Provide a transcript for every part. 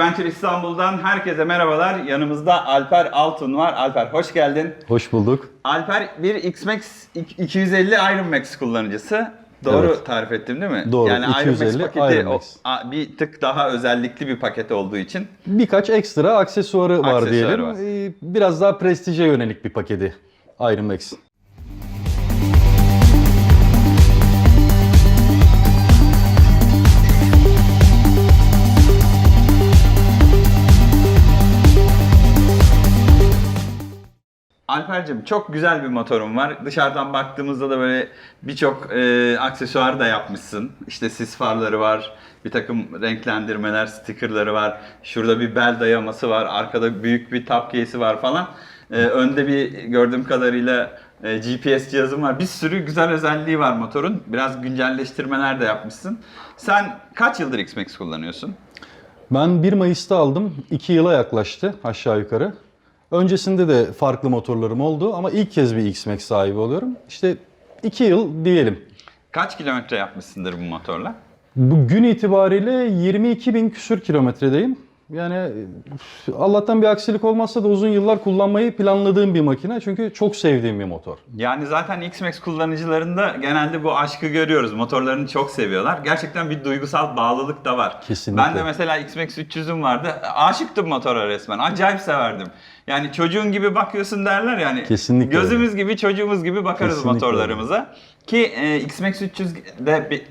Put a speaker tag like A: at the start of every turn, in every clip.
A: Adventure İstanbul'dan herkese merhabalar. Yanımızda Alper Altun var. Alper hoş geldin.
B: Hoş bulduk.
A: Alper bir X-Max 250 Iron Max kullanıcısı. Doğru
B: Evet.
A: tarif ettim değil mi?
B: Doğru,
A: Yani Iron
B: 250
A: Max paketi
B: Iron
A: o-
B: Max.
A: a- bir tık daha özellikli bir paket olduğu için.
B: Birkaç ekstra aksesuarı var
A: Aksesuarı
B: diyelim.
A: var.
B: Ee, Biraz daha prestije yönelik bir paketi Iron Max.
A: Alper'cim çok güzel bir motorum var. Dışarıdan baktığımızda da böyle birçok e, aksesuar da yapmışsın. İşte sis farları var, bir takım renklendirmeler, stickerları var. Şurada bir bel dayaması var, arkada büyük bir case'i var falan. E, önde bir gördüğüm kadarıyla e, GPS cihazım var. Bir sürü güzel özelliği var motorun. Biraz güncelleştirmeler de yapmışsın. Sen kaç yıldır X-Max kullanıyorsun?
B: Ben 1 Mayıs'ta aldım. 2 yıla yaklaştı aşağı yukarı. Öncesinde de farklı motorlarım oldu ama ilk kez bir X-Max sahibi oluyorum. İşte 2 yıl diyelim.
A: Kaç kilometre yapmışsındır bu motorla?
B: Bu gün itibariyle 22 bin küsür kilometredeyim. Yani Allah'tan bir aksilik olmazsa da uzun yıllar kullanmayı planladığım bir makine. Çünkü çok sevdiğim bir motor.
A: Yani zaten X-Max kullanıcılarında genelde bu aşkı görüyoruz. Motorlarını çok seviyorlar. Gerçekten bir duygusal bağlılık da var.
B: Kesinlikle.
A: Ben de mesela X-Max 300'üm vardı. Aşıktım motora resmen. Acayip severdim. Yani çocuğun gibi bakıyorsun derler yani.
B: Kesinlikle
A: Gözümüz gibi çocuğumuz gibi bakarız
B: Kesinlikle
A: motorlarımıza. Ki e, X-Max 300'de bir-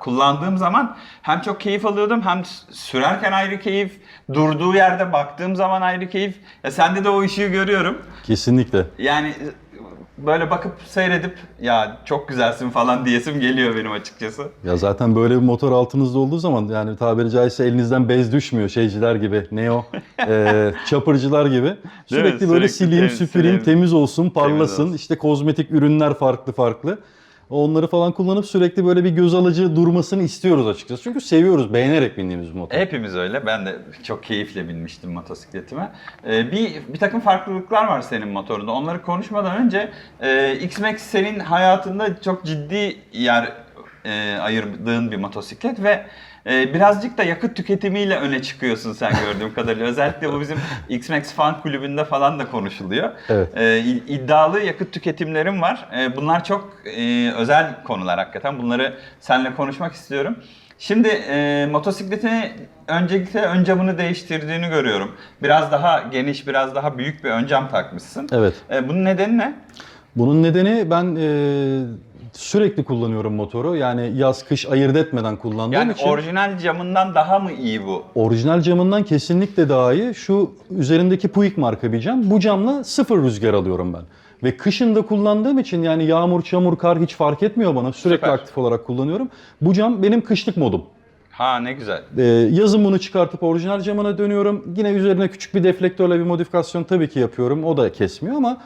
A: kullandığım zaman hem çok keyif alıyordum hem sürerken ayrı keyif, durduğu yerde baktığım zaman ayrı keyif. Ya sende de o ışığı görüyorum.
B: Kesinlikle.
A: Yani böyle bakıp seyredip ya çok güzelsin falan diyesim geliyor benim açıkçası.
B: Ya zaten böyle bir motor altınızda olduğu zaman yani tabiri caizse elinizden bez düşmüyor şeyciler gibi. Ne o? Ee, çapırcılar gibi. Sürekli böyle
A: Sürekli
B: sileyim,
A: temiz,
B: süpüreyim, temiz olsun, parlasın.
A: olsun.
B: İşte kozmetik ürünler farklı farklı. Onları falan kullanıp sürekli böyle bir göz alıcı durmasını istiyoruz açıkçası. Çünkü seviyoruz, beğenerek bindiğimiz motor.
A: Hepimiz öyle. Ben de çok keyifle binmiştim motosikletime. Ee, bir bir takım farklılıklar var senin motorunda. Onları konuşmadan önce e, X-Max senin hayatında çok ciddi yer e, ayırdığın bir motosiklet ve e, birazcık da yakıt tüketimiyle öne çıkıyorsun sen gördüğüm kadarıyla. Özellikle bu bizim X-Max fan kulübünde falan da konuşuluyor.
B: Evet.
A: E, i- iddialı yakıt tüketimlerim var. E, bunlar çok e, özel konular hakikaten. Bunları seninle konuşmak istiyorum. Şimdi e, motosikletini öncelikle ön camını değiştirdiğini görüyorum. Biraz daha geniş, biraz daha büyük bir ön cam takmışsın.
B: Evet.
A: E, bunun nedeni ne?
B: Bunun nedeni ben e, sürekli kullanıyorum motoru. Yani yaz kış ayırt etmeden kullandığım
A: Yani
B: için.
A: orijinal camından daha mı iyi bu?
B: Orijinal camından kesinlikle daha iyi. Şu üzerindeki Puig marka bir cam. Bu camla sıfır rüzgar alıyorum ben. Ve kışın da kullandığım için yani yağmur, çamur, kar hiç fark etmiyor bana. Sürekli
A: Süper.
B: aktif olarak kullanıyorum. Bu cam benim kışlık modum.
A: Ha ne güzel.
B: Ee, yazın bunu çıkartıp orijinal camına dönüyorum. Yine üzerine küçük bir deflektörle bir modifikasyon tabii ki yapıyorum. O da kesmiyor ama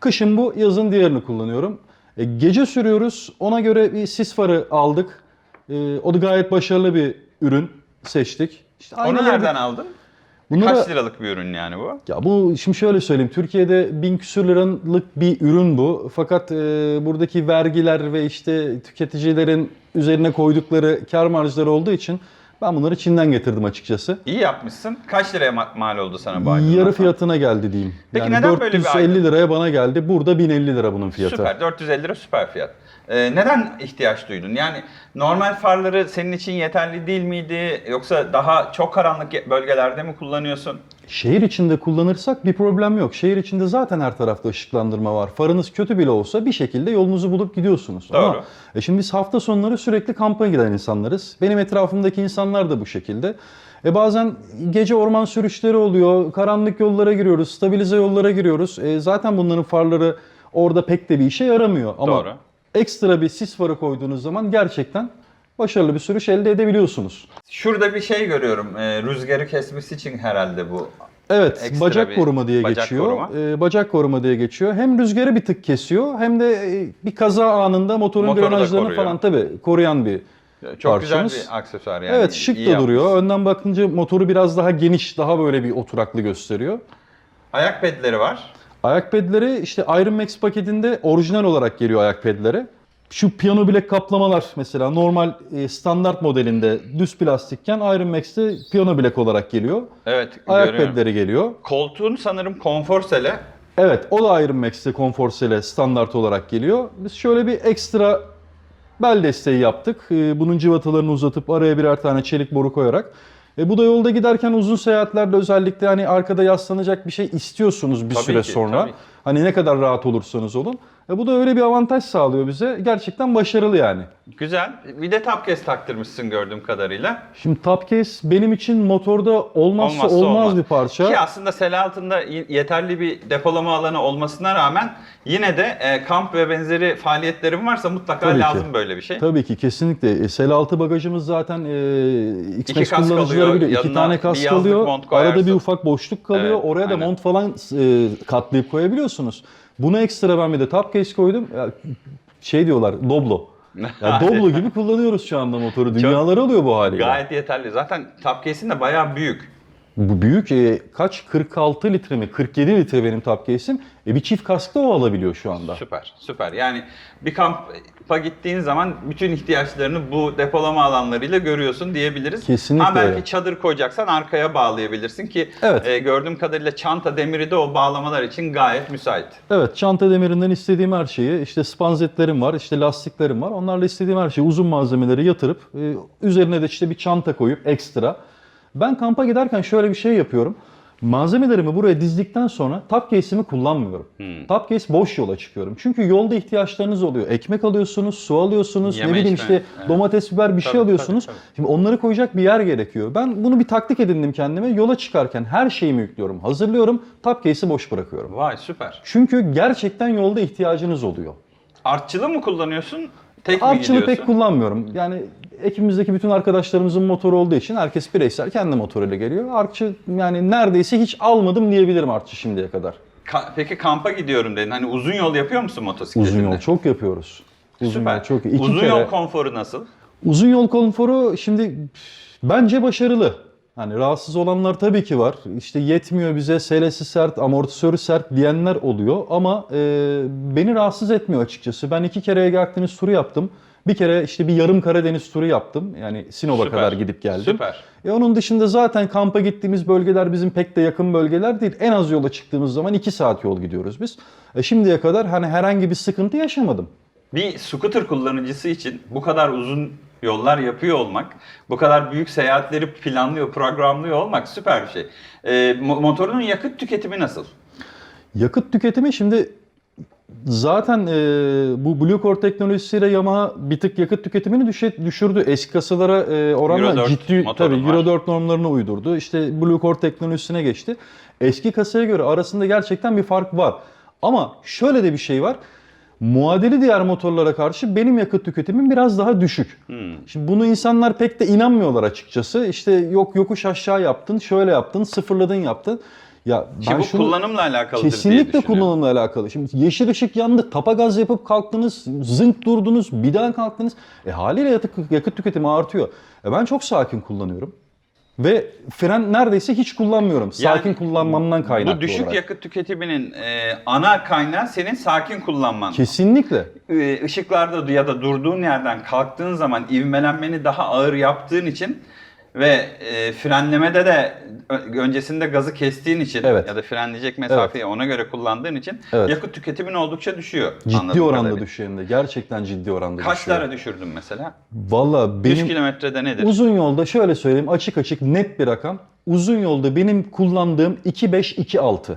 B: kışın bu, yazın diğerini kullanıyorum. E, gece sürüyoruz. Ona göre bir sis farı aldık. E, o da gayet başarılı bir ürün seçtik. İşte
A: Onu nereden aldın?
B: Bunlara-
A: Kaç liralık bir ürün yani bu?
B: Ya bu şimdi şöyle söyleyeyim. Türkiye'de bin küsür liralık bir ürün bu. Fakat e, buradaki vergiler ve işte tüketicilerin üzerine koydukları kar marjları olduğu için ben bunları Çin'den getirdim açıkçası.
A: İyi yapmışsın. Kaç liraya ma- mal oldu sana bu aydınlatma?
B: Yarı fiyatına geldi diyeyim.
A: Peki neden böyle bir
B: 450
A: aydın-
B: liraya bana geldi. Burada 1050 lira bunun fiyatı.
A: Süper. 450 lira süper fiyat. Ee, neden ihtiyaç duydun? Yani normal farları senin için yeterli değil miydi? Yoksa daha çok karanlık bölgelerde mi kullanıyorsun?
B: Şehir içinde kullanırsak bir problem yok. Şehir içinde zaten her tarafta ışıklandırma var. Farınız kötü bile olsa bir şekilde yolunuzu bulup gidiyorsunuz.
A: Doğru.
B: Ama e şimdi biz hafta sonları sürekli kampa giden insanlarız. Benim etrafımdaki insanlar da bu şekilde. E bazen gece orman sürüşleri oluyor, karanlık yollara giriyoruz, stabilize yollara giriyoruz. E zaten bunların farları orada pek de bir işe yaramıyor. Ama
A: Doğru.
B: Ekstra bir sis farı koyduğunuz zaman gerçekten başarılı bir sürüş elde edebiliyorsunuz.
A: Şurada bir şey görüyorum. Ee, rüzgarı kesmesi için herhalde bu.
B: Evet,
A: Ekstra
B: bacak
A: bir
B: koruma diye
A: bacak
B: geçiyor.
A: koruma.
B: Ee, bacak koruma diye geçiyor. Hem rüzgarı bir tık kesiyor hem de e, bir kaza anında motorun
A: Motoru da
B: granajlarını
A: koruyor.
B: falan tabii koruyan bir
A: Çok
B: parçamız.
A: güzel bir aksesuar yani.
B: evet, şık
A: İyi
B: da duruyor. Önden bakınca motoru biraz daha geniş, daha böyle bir oturaklı gösteriyor.
A: Ayak pedleri var.
B: Ayak pedleri işte Iron Max paketinde orijinal olarak geliyor ayak pedleri. şu piyano bilek kaplamalar mesela normal e, standart modelinde düz plastikken Iron Max'te piyano bilek olarak geliyor.
A: Evet,
B: Ayak
A: görüyorum.
B: pedleri geliyor.
A: Koltuğun sanırım konfor sele.
B: Evet o da Iron Max'te Conforcell'e standart olarak geliyor. Biz şöyle bir ekstra bel desteği yaptık. Ee, Bunun cıvatalarını uzatıp araya birer tane çelik boru koyarak. E bu da yolda giderken uzun seyahatlerde özellikle hani arkada yaslanacak bir şey istiyorsunuz bir
A: Tabii
B: süre
A: ki,
B: sonra.
A: tabii.
B: Hani ne kadar rahat olursanız olun. E bu da öyle bir avantaj sağlıyor bize. Gerçekten başarılı yani.
A: Güzel. Bir de top case taktırmışsın gördüğüm kadarıyla.
B: Şimdi top case benim için motorda olmazsa, olmaz,
A: olmaz.
B: bir parça.
A: Ki aslında sel altında yeterli bir depolama alanı olmasına rağmen yine de e, kamp ve benzeri faaliyetlerin varsa mutlaka
B: Tabii ki.
A: lazım böyle bir şey.
B: Tabii ki kesinlikle. E, Sel altı bagajımız zaten e,
A: İki kask
B: kullanıcıları
A: alıyor,
B: biliyor. İki tane kask
A: yazlık
B: alıyor.
A: mont
B: Arada bir ufak boşluk kalıyor.
A: Evet,
B: Oraya da
A: aynen.
B: mont falan e, katlayıp koyabiliyorsunuz. Buna ekstra ben bir de top case koydum. Ya, şey diyorlar Doblo. Ya Doblo gibi kullanıyoruz şu anda motoru. Dünyalar alıyor bu haliyle.
A: Gayet yeterli. Zaten top case'in de bayağı büyük.
B: Bu büyük e, kaç 46 litre mi 47 litre benim top case'im. E, bir çift kaskta o alabiliyor şu anda.
A: Süper, süper. Yani bir kampa gittiğin zaman bütün ihtiyaçlarını bu depolama alanlarıyla görüyorsun diyebiliriz.
B: Kesinlikle
A: Ama belki çadır koyacaksan arkaya bağlayabilirsin ki
B: Evet.
A: e, gördüğüm kadarıyla çanta demiri de o bağlamalar için gayet müsait.
B: Evet çanta demirinden istediğim her şeyi işte spanzetlerim var işte lastiklerim var onlarla istediğim her şeyi uzun malzemeleri yatırıp e, üzerine de işte bir çanta koyup ekstra. Ben kampa giderken şöyle bir şey yapıyorum. Malzemelerimi buraya dizdikten sonra top case'imi kullanmıyorum.
A: Hmm.
B: Top case boş yola çıkıyorum. Çünkü yolda ihtiyaçlarınız oluyor. Ekmek alıyorsunuz, su alıyorsunuz,
A: Yeme
B: ne bileyim
A: içme.
B: işte
A: Evet.
B: domates, biber bir şey
A: Tabii,
B: alıyorsunuz.
A: tabii, tabii.
B: Şimdi onları koyacak bir yer gerekiyor. Ben bunu bir taktik edindim kendime. Yola çıkarken her şeyimi yüklüyorum, hazırlıyorum. Top case'i boş bırakıyorum.
A: Vay süper.
B: Çünkü gerçekten yolda ihtiyacınız oluyor.
A: Artçılı mı kullanıyorsun? Tek mi
B: Artçılı
A: gidiyorsun?
B: pek kullanmıyorum. Yani ekibimizdeki bütün arkadaşlarımızın motoru olduğu için herkes bireysel kendi motoruyla geliyor. Artçı yani neredeyse hiç almadım diyebilirim artçı şimdiye kadar.
A: Ka- Peki kampa gidiyorum dedin. Hani uzun yol yapıyor musun motosikletinde?
B: Uzun yol çok yapıyoruz. Uzun
A: Süper.
B: yol çok iki
A: uzun
B: kere.
A: yol konforu nasıl?
B: Uzun yol konforu şimdi bence başarılı. Hani rahatsız olanlar tabii ki var. İşte yetmiyor bize selesi sert, amortisörü sert diyenler oluyor. Ama e, beni rahatsız etmiyor açıkçası. Ben iki kere Ege Akdeniz turu yaptım. Bir kere işte bir yarım Karadeniz turu yaptım. Yani Sinop'a
A: Süper.
B: kadar gidip geldim.
A: Süper.
B: E onun dışında zaten kampa gittiğimiz bölgeler bizim pek de yakın bölgeler değil. En az yola çıktığımız zaman 2 saat yol gidiyoruz biz. E şimdiye kadar hani herhangi bir sıkıntı yaşamadım.
A: Bir scooter kullanıcısı için bu kadar uzun yollar yapıyor olmak, bu kadar büyük seyahatleri planlıyor, programlıyor olmak süper bir şey. Mo- motorunun yakıt tüketimi nasıl?
B: Yakıt tüketimi şimdi zaten e, bu Blue Core teknolojisiyle Yamaha bir tık yakıt tüketimini düşe- düşürdü. Eski kasalara e, oranla
A: Euro 4
B: ciddi tabii
A: var.
B: Euro 4 normlarına uydurdu. İşte Blue Core teknolojisine geçti. Eski kasaya göre arasında gerçekten bir fark var. Ama şöyle de bir şey var. Muadili diğer motorlara karşı benim yakıt tüketimim biraz daha düşük.
A: Hmm.
B: Şimdi bunu insanlar pek de inanmıyorlar açıkçası. İşte yok yokuş aşağı yaptın, şöyle yaptın, sıfırladın yaptın. Ya ben
A: Şimdi bu
B: şunu
A: kullanımla alakalıdır diye
B: kesinlikle kullanımla alakalı. Şimdi yeşil ışık yandı, tapa gaz yapıp kalktınız, zınk durdunuz, bir daha kalktınız. E haliyle yakıt, yakıt tüketimi artıyor. E ben çok sakin kullanıyorum. Ve fren neredeyse hiç kullanmıyorum. Sakin
A: Yani
B: kullanmamdan kaynaklı
A: Bu düşük
B: olarak.
A: yakıt tüketiminin e, ana kaynağı senin sakin kullanman.
B: Kesinlikle.
A: e, ışıklarda ya da durduğun yerden kalktığın zaman ivmelenmeni daha ağır yaptığın için ve e, frenlemede de öncesinde gazı kestiğin için
B: Evet.
A: ya da frenleyecek mesafeyi ona göre kullandığın için
B: Evet.
A: yakıt tüketimin oldukça düşüyor.
B: Ciddi oranda
A: kadarıyla.
B: düşüyor hem de. Gerçekten ciddi oranda düşüyor.
A: Kaçlara düşürdün mesela?
B: Valla
A: 100
B: benim
A: kilometrede nedir?
B: uzun yolda şöyle söyleyeyim açık açık net bir rakam. Uzun yolda benim kullandığım 2.5-2.6.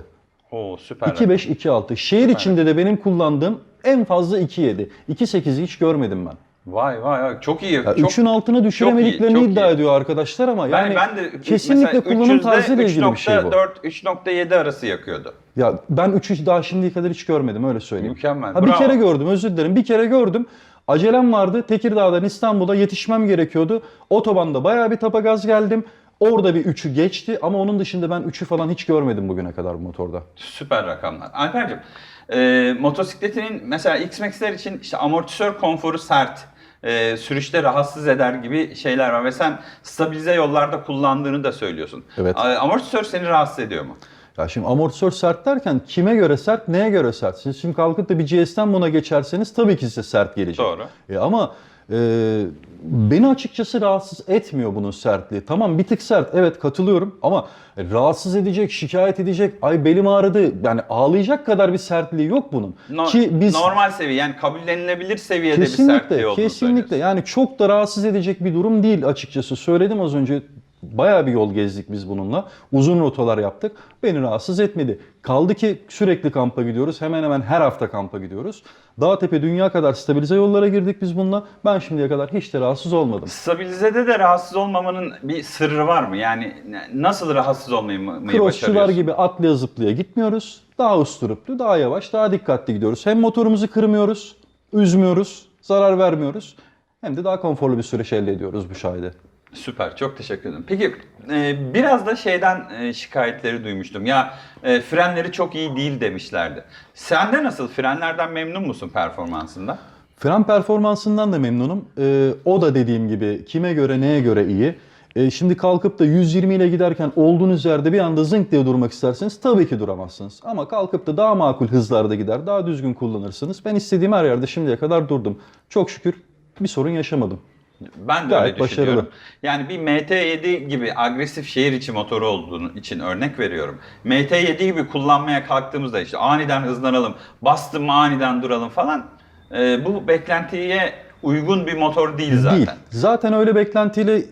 A: Oo süper.
B: 2.5-2.6. Şehir içinde de benim kullandığım en fazla 2.7. 2.8'i hiç görmedim ben.
A: Vay vay vay çok iyi.
B: Ya
A: çok,
B: 3'ün altına düşüremediklerini
A: çok iyi.
B: iddia ediyor arkadaşlar ama
A: ben,
B: yani
A: ben de
B: kesinlikle kullanım
A: 300'de
B: tarzıyla ilgili bir şey bu.
A: 3.4 3.7 arası yakıyordu.
B: Ya ben 3'ü daha şimdiye kadar hiç görmedim öyle söyleyeyim.
A: Mükemmel,
B: Ha, bir
A: bravo.
B: kere gördüm özür dilerim. Bir kere gördüm. Acelem vardı. Tekirdağ'dan İstanbul'a yetişmem gerekiyordu. Otobanda bayağı bir tapa gaz geldim. Orada bir 3'ü geçti ama onun dışında ben 3'ü falan hiç görmedim bugüne kadar bu motorda.
A: Süper rakamlar. Alper'cim e, motosikletinin mesela X-Max'ler için işte amortisör konforu sert, e, sürüşte rahatsız eder gibi şeyler var ve sen stabilize yollarda kullandığını da söylüyorsun.
B: Evet.
A: Amortisör seni rahatsız ediyor mu?
B: Ya şimdi amortisör sert derken kime göre sert, neye göre sert? Siz şimdi kalkıp da bir GS'ten buna geçerseniz tabii ki size sert gelecek.
A: Doğru.
B: E ama e, beni açıkçası rahatsız etmiyor bunun sertliği. Tamam bir tık sert evet katılıyorum ama rahatsız edecek, şikayet edecek, ay belim ağrıdı yani ağlayacak kadar bir sertliği yok bunun.
A: No-
B: Ki biz
A: normal seviye yani kabullenilebilir seviyede bir
B: Kesinlikle,
A: sertliği olduğunu
B: kesinlikle. Yani çok da rahatsız edecek bir durum değil açıkçası. Söyledim az önce bayağı bir yol gezdik biz bununla. Uzun rotalar yaptık. Beni rahatsız etmedi. Kaldı ki sürekli kampa gidiyoruz. Hemen hemen her hafta kampa gidiyoruz. Dağtepe dünya kadar stabilize yollara girdik biz bununla. Ben şimdiye kadar hiç de rahatsız olmadım.
A: Stabilizede de rahatsız olmamanın bir sırrı var mı? Yani nasıl rahatsız olmayı mı
B: Crossçular gibi atlaya zıplaya gitmiyoruz. Daha usturuplu, daha yavaş, daha dikkatli gidiyoruz. Hem motorumuzu kırmıyoruz, üzmüyoruz, zarar vermiyoruz. Hem de daha konforlu bir süreç elde ediyoruz bu sayede.
A: Süper, çok teşekkür ederim. Peki e, biraz da şeyden e, şikayetleri duymuştum. Ya e, frenleri çok iyi değil demişlerdi. Sende nasıl? Frenlerden memnun musun performansında?
B: Fren performansından da memnunum. O da dediğim gibi kime göre neye göre iyi. Şimdi kalkıp da 120 ile giderken olduğunuz yerde bir anda zınk diye durmak isterseniz tabii ki duramazsınız. Ama kalkıp da daha makul hızlarda gider, daha düzgün kullanırsınız. Ben istediğim her yerde şimdiye kadar durdum. Çok şükür bir sorun yaşamadım.
A: Ben de
B: Gayet
A: öyle düşünüyorum.
B: başarılı.
A: Yani bir MT7 gibi agresif şehir içi motoru olduğunu için örnek veriyorum. MT7 gibi kullanmaya kalktığımızda işte aniden hızlanalım, bastım aniden duralım falan. e, bu beklentiye uygun bir motor değil zaten.
B: Değil. Zaten öyle beklentiyle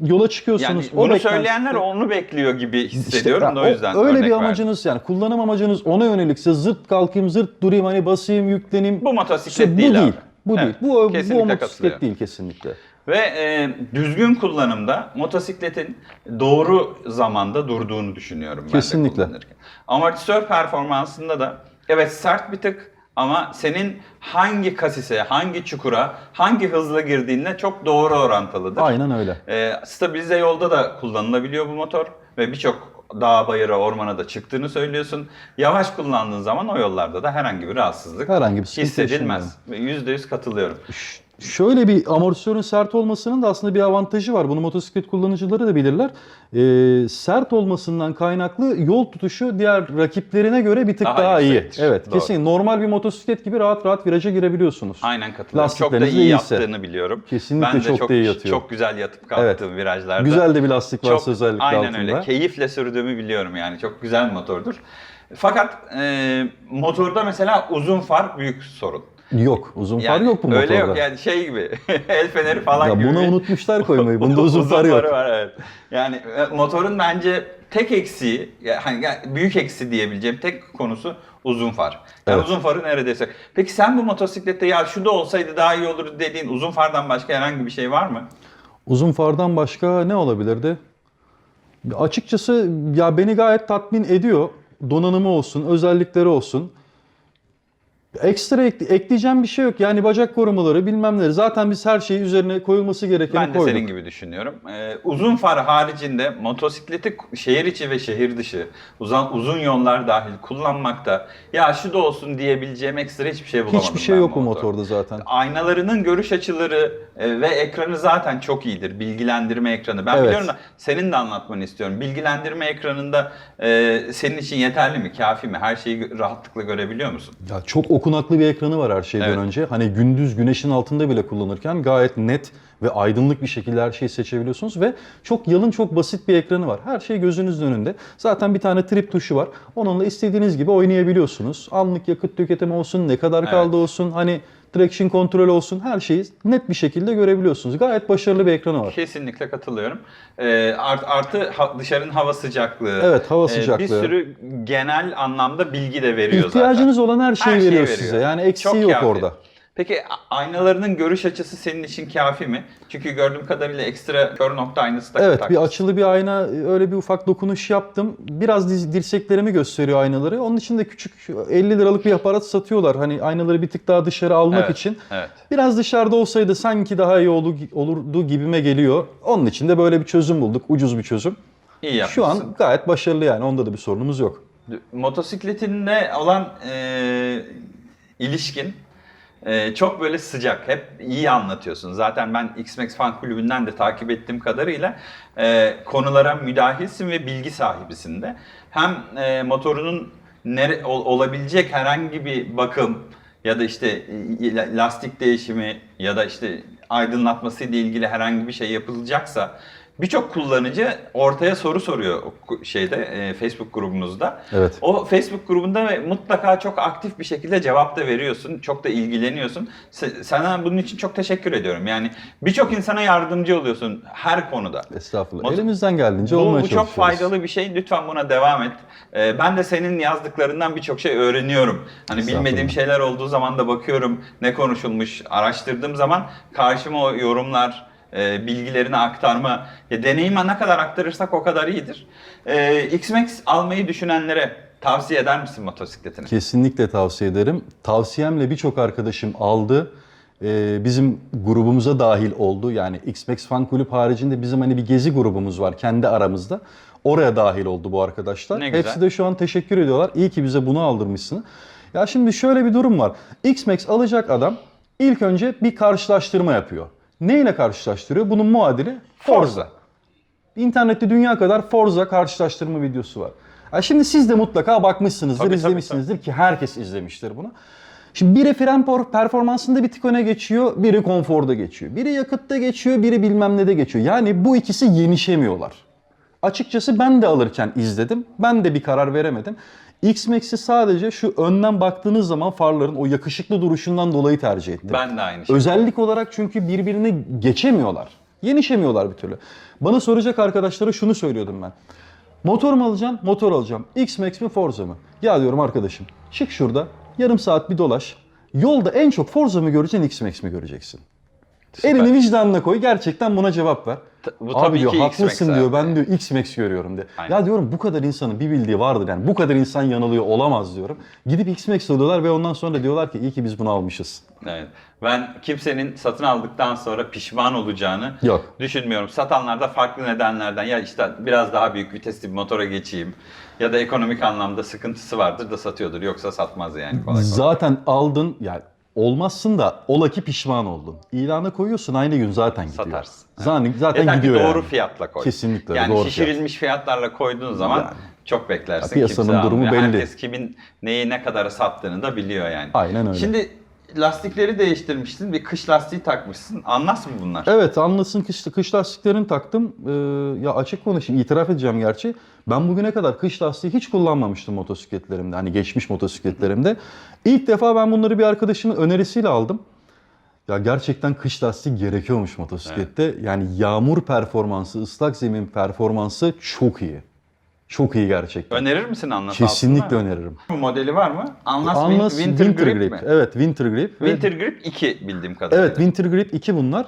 B: yola çıkıyorsunuz.
A: Yani
B: O
A: bunu
B: beklenti-
A: söyleyenler onu bekliyor gibi
B: İşte
A: hissediyorum
B: ya
A: da o yüzden
B: öyle
A: örnek
B: bir
A: verdim.
B: amacınız yani kullanım amacınız ona yönelikse zırt kalkayım zırt durayım hani basayım yükleneyim.
A: Bu motosiklet
B: İşte bu
A: değil
B: değil.
A: abi.
B: Bu
A: Evet,
B: değil. Bu, bu o motosiklet değil kesinlikle.
A: Ve e, düzgün kullanımda motosikletin doğru zamanda durduğunu düşünüyorum ben
B: Kesinlikle.
A: de kullanırken. Amortisör performansında da evet sert bir tık ama senin hangi kasise, hangi çukura, hangi hızla girdiğinle çok doğru orantılıdır.
B: Aynen öyle.
A: E, stabilize yolda da kullanılabiliyor bu motor ve birçok dağ, bayıra, ormana da çıktığını söylüyorsun. Yavaş kullandığın zaman o yollarda da herhangi bir rahatsızlık
B: Herhangi bir
A: hissedilmez. Ve %100 katılıyorum.
B: Ş- Şöyle bir amortisörün sert olmasının da aslında bir avantajı var. Bunu motosiklet kullanıcıları da bilirler. Ee, sert olmasından kaynaklı yol tutuşu diğer rakiplerine göre bir tık
A: Daha
B: daha, iyi.
A: yüksektir.
B: Evet,
A: Doğru.
B: kesin normal bir motosiklet gibi rahat rahat viraja girebiliyorsunuz.
A: Aynen katılıyorum. Çok da
B: Lastikleriniz
A: iyi
B: iyiyse.
A: yaptığını biliyorum.
B: Kesinlikle
A: ben de
B: çok da iyi yatıyor.
A: Çok güzel yatıp kalktığım virajlarda.
B: Güzel de bir lastik varsa
A: çok,
B: özellikle
A: aynen
B: altında.
A: öyle. Keyifle sürdüğümü biliyorum yani. Çok güzel bir motordur. Fakat e, motorda mesela uzun far büyük sorun.
B: Yok, uzun far
A: Yani
B: yok bu motorda.
A: Öyle yok yani şey gibi. el feneri falan
B: ya
A: gibi.
B: buna unutmuşlar koymayı. Bunda uzun far yok.
A: farı var evet. Yani e, motorun bence tek eksiği, ya hani ya büyük eksi diyebileceğim tek konusu uzun far. Yani
B: Evet.
A: uzun farı neredeyse. Peki sen bu motosiklette ya şu da olsaydı daha iyi olur dediğin uzun fardan başka herhangi bir şey var mı?
B: Uzun fardan başka ne olabilirdi? Açıkçası ya beni gayet tatmin ediyor. Donanımı olsun, özellikleri olsun. Ekstra ekle- ekleyeceğim bir şey yok. Yani bacak korumaları bilmem neleri. Zaten biz her şeyi üzerine koyulması gerekeni
A: Ben de
B: koyduk.
A: senin gibi düşünüyorum. Ee, uzun far haricinde motosikleti şehir içi ve şehir dışı uzun, uzun yollar dahil kullanmakta ya şu da olsun diyebileceğim ekstra hiçbir şey bulamadım.
B: Hiçbir şey
A: ben
B: yok bu
A: motorda.
B: motorda zaten.
A: Aynalarının görüş açıları e, ve ekranı zaten çok iyidir. Bilgilendirme ekranı. Ben
B: Evet.
A: biliyorum da senin de anlatmanı istiyorum. Bilgilendirme ekranında e, senin için yeterli mi, kafi mi? Her şeyi rahatlıkla görebiliyor musun?
B: Ya çok okunaklı bir ekranı var her şeyden
A: Evet.
B: önce. Hani gündüz güneşin altında bile kullanırken gayet net ve aydınlık bir şekilde her şeyi seçebiliyorsunuz ve çok yalın çok basit bir ekranı var. Her şey gözünüzün önünde. Zaten bir tane trip tuşu var. Onunla istediğiniz gibi oynayabiliyorsunuz. Anlık yakıt tüketimi olsun, ne kadar kaldı olsun, hani traction kontrol olsun her şeyi net bir şekilde görebiliyorsunuz. Gayet başarılı bir ekranı var.
A: Kesinlikle katılıyorum. Ee, art, artı ha- dışarının hava sıcaklığı.
B: Evet, hava
A: Ee,
B: sıcaklığı.
A: bir sürü genel anlamda bilgi de veriyor
B: İhtiyacınız
A: zaten.
B: olan her şeyi
A: Her şeyi
B: veriyor
A: veriyor.
B: size. Yani eksiği
A: Çok
B: yok
A: kafi.
B: orada.
A: Peki aynalarının görüş açısı senin için kafi mi? Çünkü gördüğüm kadarıyla ekstra kör nokta aynası da
B: Evet bir
A: takmışsın.
B: açılı bir ayna öyle bir ufak dokunuş yaptım. Biraz diz- dirseklerimi gösteriyor aynaları. Onun için de küçük 50 liralık bir aparat satıyorlar. Hani aynaları bir tık daha dışarı almak
A: Evet,
B: için.
A: Evet.
B: Biraz dışarıda olsaydı sanki daha iyi olur, olurdu gibime geliyor. Onun için de böyle bir çözüm bulduk. Ucuz bir çözüm.
A: İyi yapmışsın.
B: Şu an gayet başarılı yani. Onda da bir sorunumuz yok.
A: motosikletinde olan e, ilişkin e, çok böyle sıcak, hep iyi anlatıyorsun. Zaten ben X-Max Fan Kulübü'nden de takip ettiğim kadarıyla e, konulara müdahilsin ve bilgi sahibisin de. Hem e, motorunun nere, ol- olabilecek herhangi bir bakım ya da işte la- lastik değişimi ya da işte aydınlatması ile ilgili herhangi bir şey yapılacaksa birçok kullanıcı ortaya soru soruyor şeyde e, Facebook grubumuzda.
B: Evet.
A: O Facebook grubunda mutlaka çok aktif bir şekilde cevap da veriyorsun. Çok da ilgileniyorsun. Sana bunun için çok teşekkür ediyorum. Yani birçok insana yardımcı oluyorsun her konuda.
B: Estağfurullah.
A: Motor-
B: Elimizden geldiğince
A: Bu,
B: olmaya
A: bu çok faydalı bir şey. Lütfen buna devam et. Ee, ben de senin yazdıklarından birçok şey öğreniyorum. Hani bilmediğim şeyler olduğu zaman da bakıyorum ne konuşulmuş. Araştırdığım zaman karşıma o yorumlar, e, bilgilerini aktarma. Ya, deneyime ne kadar aktarırsak o kadar iyidir. Ee, X-Max almayı düşünenlere tavsiye eder misin motosikletini?
B: Kesinlikle tavsiye ederim. Tavsiyemle birçok arkadaşım aldı. Ee, bizim grubumuza dahil oldu. Yani X-Max Fan Kulüp haricinde bizim hani bir gezi grubumuz var kendi aramızda. Oraya dahil oldu bu arkadaşlar.
A: Ne güzel.
B: Hepsi de şu an teşekkür ediyorlar. İyi ki bize bunu aldırmışsın. Ya şimdi şöyle bir durum var. X-Max alacak adam ilk önce bir karşılaştırma yapıyor. Neyle karşılaştırıyor? Bunun muadili Forza. İnternette dünya kadar Forza karşılaştırma videosu var. Ha şimdi siz de mutlaka bakmışsınızdır,
A: Tabii, tabii,
B: izlemişsinizdir ki herkes izlemiştir bunu. Şimdi biri fren performansında bir tık öne geçiyor, biri konforda geçiyor. Biri yakıtta geçiyor, biri bilmem ne de geçiyor. Yani bu ikisi yenişemiyorlar. Açıkçası ben de alırken izledim. Ben de bir karar veremedim. X-Max'i sadece şu önden baktığınız zaman farların o yakışıklı duruşundan dolayı tercih ettim.
A: Ben de aynı şey.
B: Özellik olarak çünkü birbirini geçemiyorlar. Yenişemiyorlar bir türlü. Bana soracak arkadaşlara şunu söylüyordum ben. Motor mu alacağım? Motor alacağım. X-Max mi Forza mı? Ya diyorum arkadaşım çık şurada yarım saat bir dolaş. Yolda en çok Forza mı göreceksin X-Max mi göreceksin?
A: Süper.
B: Elini vicdanına koy gerçekten buna cevap ver.
A: Bu
B: Abi
A: tabii
B: diyor
A: ki
B: haklısın
A: X-Max
B: diyor
A: abi.
B: ben diyor X-Max görüyorum diyor.
A: Aynen.
B: Ya diyorum bu kadar insanın bir bildiği vardır yani bu kadar insan yanılıyor olamaz diyorum. Gidip X-Max alıyorlar ve ondan sonra diyorlar ki iyi ki biz bunu almışız.
A: Evet. Ben kimsenin satın aldıktan sonra pişman olacağını
B: Yok.
A: düşünmüyorum. Satanlar da farklı nedenlerden ya işte biraz daha büyük vitesli bir motora geçeyim ya da ekonomik anlamda sıkıntısı vardır da satıyordur. Yoksa satmaz yani kolay kolay.
B: Zaten aldın yani olmazsın da ola ki pişman oldun. İlana koyuyorsun aynı gün zaten gidiyor.
A: Satarsın.
B: Zaten, zaten
A: Yeter ki
B: gidiyor
A: doğru
B: yani.
A: fiyatla koy.
B: Kesinlikle
A: Yani
B: doğru
A: şişirilmiş fiyatlarla koyduğun zaman
B: Yani.
A: çok beklersin.
B: Ya piyasanın
A: Kimse
B: durumu
A: almıyor.
B: belli.
A: Herkes kimin neyi ne kadara sattığını da biliyor yani.
B: Aynen öyle.
A: Şimdi lastikleri değiştirmişsin. Bir kış lastiği takmışsın. Anlas mı bunlar?
B: Evet anlasın kış, kış lastiklerini taktım. Ee, ya açık konuşayım itiraf edeceğim gerçi. Ben bugüne kadar kış lastiği hiç kullanmamıştım motosikletlerimde. Hani geçmiş motosikletlerimde. İlk defa ben bunları bir arkadaşımın önerisiyle aldım. Ya gerçekten kış lastiği gerekiyormuş motosiklette. Yani yağmur performansı, ıslak zemin performansı çok iyi. Çok iyi gerçekten.
A: Önerir misin Anlas
B: Kesinlikle
A: altında?
B: öneririm.
A: Bu modeli var mı? Anlas, Win-
B: Anlas
A: Winter, Grip, mi?
B: Evet Winter Grip.
A: Winter Grip 2 bildiğim kadarıyla.
B: Evet Winter Grip 2 bunlar.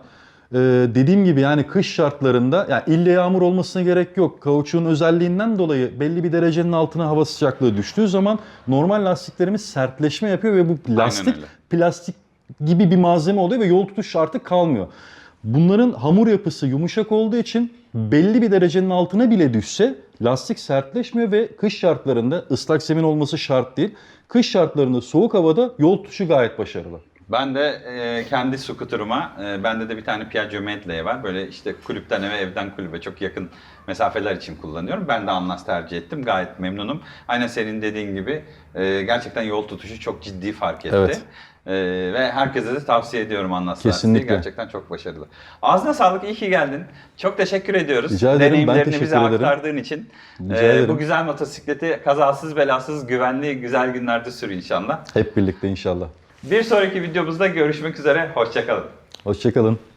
B: Ee, dediğim gibi yani kış şartlarında yani ille yağmur olmasına gerek yok. Kauçuğun özelliğinden dolayı belli bir derecenin altına hava sıcaklığı düştüğü zaman normal lastiklerimiz sertleşme yapıyor ve bu lastik
A: öyle.
B: plastik gibi bir malzeme oluyor ve yol tutuş artık kalmıyor. Bunların hamur yapısı yumuşak olduğu için belli bir derecenin altına bile düşse lastik sertleşmiyor ve kış şartlarında ıslak zemin olması şart değil. Kış şartlarında soğuk havada yol tutuşu gayet başarılı.
A: Ben de e, kendi skuterıma, e, bende de bir tane Piaggio Medley var. Böyle işte kulüpten eve, evden kulübe çok yakın mesafeler için kullanıyorum. Ben de Anlas tercih ettim. Gayet memnunum. Aynen senin dediğin gibi e, gerçekten yol tutuşu çok ciddi fark etti.
B: Evet.
A: E, ve herkese de tavsiye ediyorum Anlas.
B: Kesinlikle.
A: Gerçekten çok başarılı. Ağzına sağlık, iyi ki geldin. Çok teşekkür ediyoruz.
B: Rica ederim, ben
A: Deneyimlerini
B: teşekkür
A: bize
B: ederim.
A: aktardığın için.
B: Rica
A: E,
B: ederim.
A: bu güzel motosikleti kazasız belasız, güvenli, güzel günlerde sür inşallah.
B: Hep birlikte inşallah.
A: Bir sonraki videomuzda görüşmek üzere. Hoşçakalın.
B: Hoşçakalın.